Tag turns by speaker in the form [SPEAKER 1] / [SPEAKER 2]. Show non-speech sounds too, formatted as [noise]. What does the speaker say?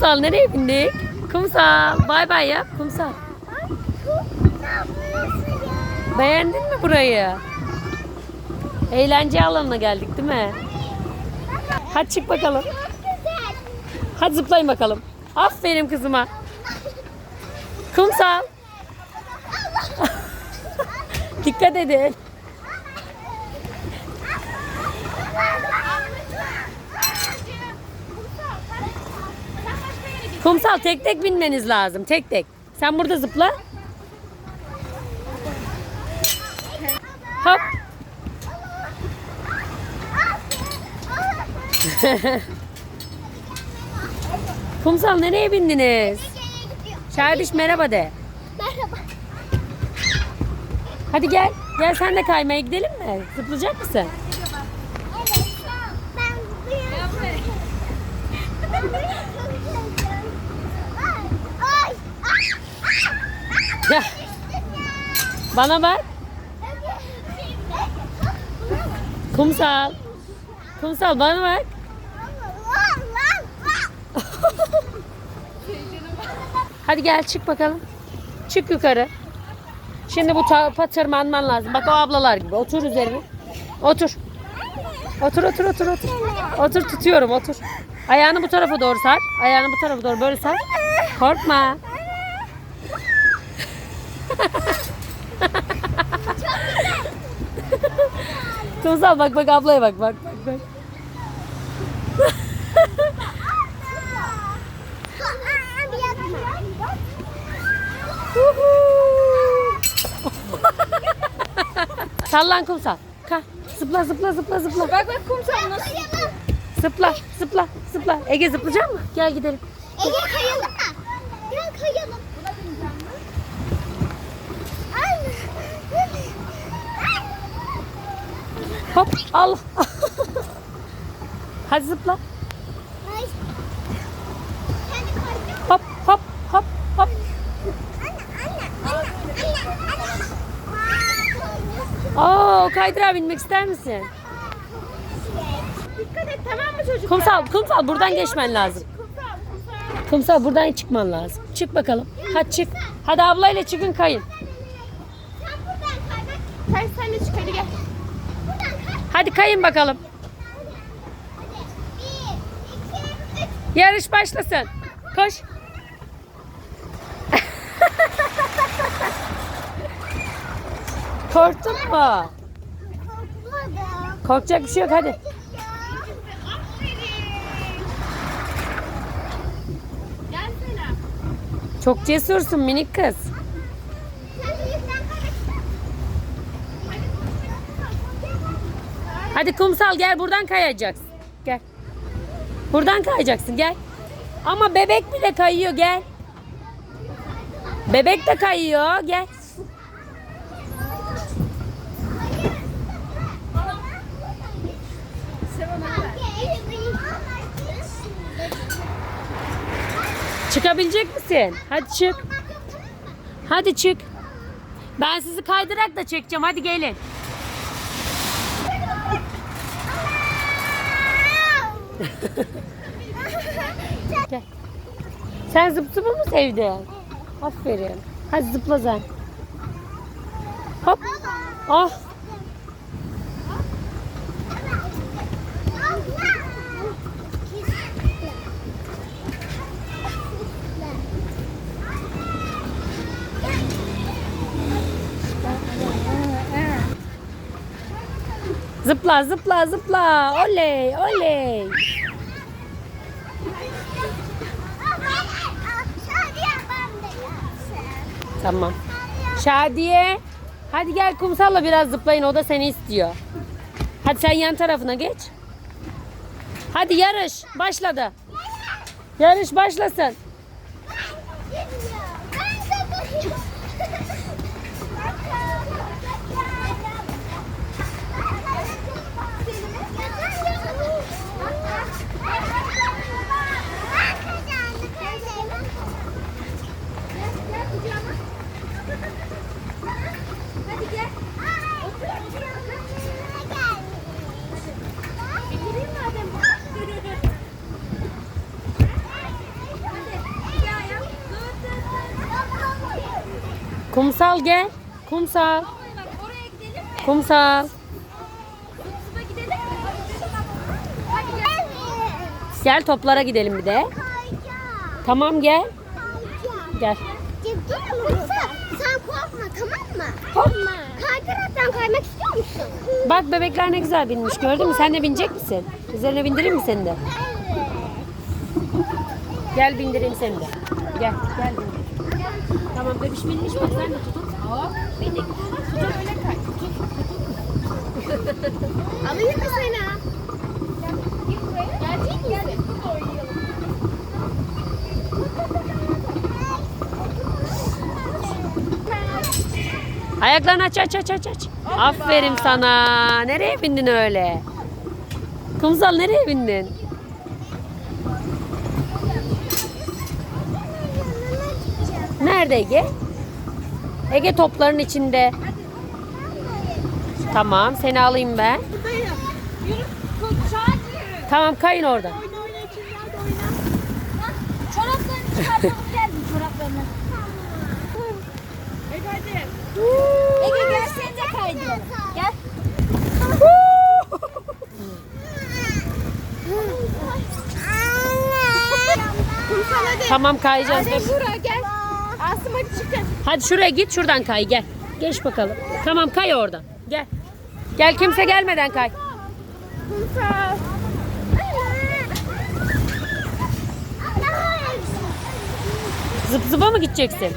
[SPEAKER 1] Kumsal nereye bindik? Kumsal bay bay yap kumsal. Beğendin mi burayı? Eğlence alanına geldik değil mi? Hadi çık bakalım. Hadi zıplayın bakalım. Aferin kızıma. Kumsal. [laughs] Dikkat edin. Kumsal tek tek binmeniz lazım. Tek tek. Sen burada zıpla. Hop. [laughs] Kumsal nereye bindiniz? Şerdiş merhaba de.
[SPEAKER 2] Merhaba.
[SPEAKER 1] Hadi gel. Gel sen de kaymaya gidelim mi? Zıplayacak mısın?
[SPEAKER 2] Evet. Ben buyurun. Ay.
[SPEAKER 1] Ya, bana bak. Kumsal. Kumsal bana bak. Hadi gel çık bakalım. Çık yukarı. Şimdi bu tarafa tırmanman lazım. Bak o ablalar gibi. Otur üzerine. Otur. Otur otur otur otur. Otur tutuyorum otur. Ayağını bu tarafa doğru sar. Ayağını bu tarafa doğru böyle sar. Korkma. Kumsal bak bak ablaya bak bak bak bak. Sallan kumsal. Ka. Zıpla zıpla zıpla zıpla.
[SPEAKER 2] Bak bak kumsal nasıl?
[SPEAKER 1] Zıpla zıpla zıpla. Ege zıplayacak mı? Gel gidelim.
[SPEAKER 2] Ege kayalım mı? Gel kayalım.
[SPEAKER 1] Hop al. Hadi zıpla. Hop hop hop hop. Oo kaydırağa binmek ister misin?
[SPEAKER 2] Dikkat et tamam mı çocuk?
[SPEAKER 1] Kumsal kumsal buradan geçmen lazım.
[SPEAKER 2] Kumsal
[SPEAKER 1] buradan çıkman lazım. Çık bakalım. Hadi çık. Hadi ablayla çıkın kayın.
[SPEAKER 2] Sen buradan. Kay sen de çık hadi gel.
[SPEAKER 1] Hadi kayın bakalım. Yarış başlasın. Koş. Korktun mu? Korkacak bir şey yok hadi. Çok cesursun minik kız.
[SPEAKER 2] Sen de yüzden kay.
[SPEAKER 1] Hadi kumsal gel buradan kayacaksın. Gel. Buradan kayacaksın gel. Ama bebek bile kayıyor gel. Bebek de kayıyor gel. Çıkabilecek misin? Hadi çık. Hadi çık. Ben sizi kaydırak da çekeceğim. Hadi gelin. Gel. Sen zıp zıpı mı sevdin? Aferin. Hadi zıpla sen. Hop. Ah. Zıpla zıpla zıpla. Oley oley. Tamam. Şadiye. Hadi gel kumsalla biraz zıplayın. O da seni istiyor. Hadi sen yan tarafına geç. Hadi yarış başladı. Yarış başlasın.
[SPEAKER 2] Hadi gel. Otur. Getireyim madem.
[SPEAKER 1] Kumsal gel. Kumsal. Kumsal.
[SPEAKER 2] Gel.
[SPEAKER 1] Toplara gidelim bir de. Tamam gel. Gel.
[SPEAKER 2] Sen korkma tamam mı? Korkma. Kaydıraktan kaymak istiyor musun?
[SPEAKER 1] Bak bebekler ne güzel binmiş gördün mü? Sen de binecek misin? Üzerine bindireyim mi seni de? Gel bindireyim seni de. Gel gel bindir. Tamam bebiş binmiş bak sen de tutun. Hop bindik.
[SPEAKER 2] Tutun öyle kay. Tut. Alayım mı seni? Gel buraya. Gelecek misin? Burada oynayalım.
[SPEAKER 1] Ayaklarını aç aç aç aç aç. Aferin sana. Nereye bindin öyle? Kumsal nereye bindin? Nerede Ege? Ege topların içinde. Tamam seni alayım ben. Tamam kayın orada.
[SPEAKER 2] Çoraplarını çıkartalım geldim çoraplarını. Ege hadi. Ege kaydı. Gel.
[SPEAKER 1] Tamam kayacağız.
[SPEAKER 2] Anne
[SPEAKER 1] hadi şuraya git şuradan kay gel. Geç bakalım. Tamam kay oradan. Gel. Gel kimse gelmeden kay.
[SPEAKER 2] Kumsal.
[SPEAKER 1] Zıp zıpa mı gideceksin?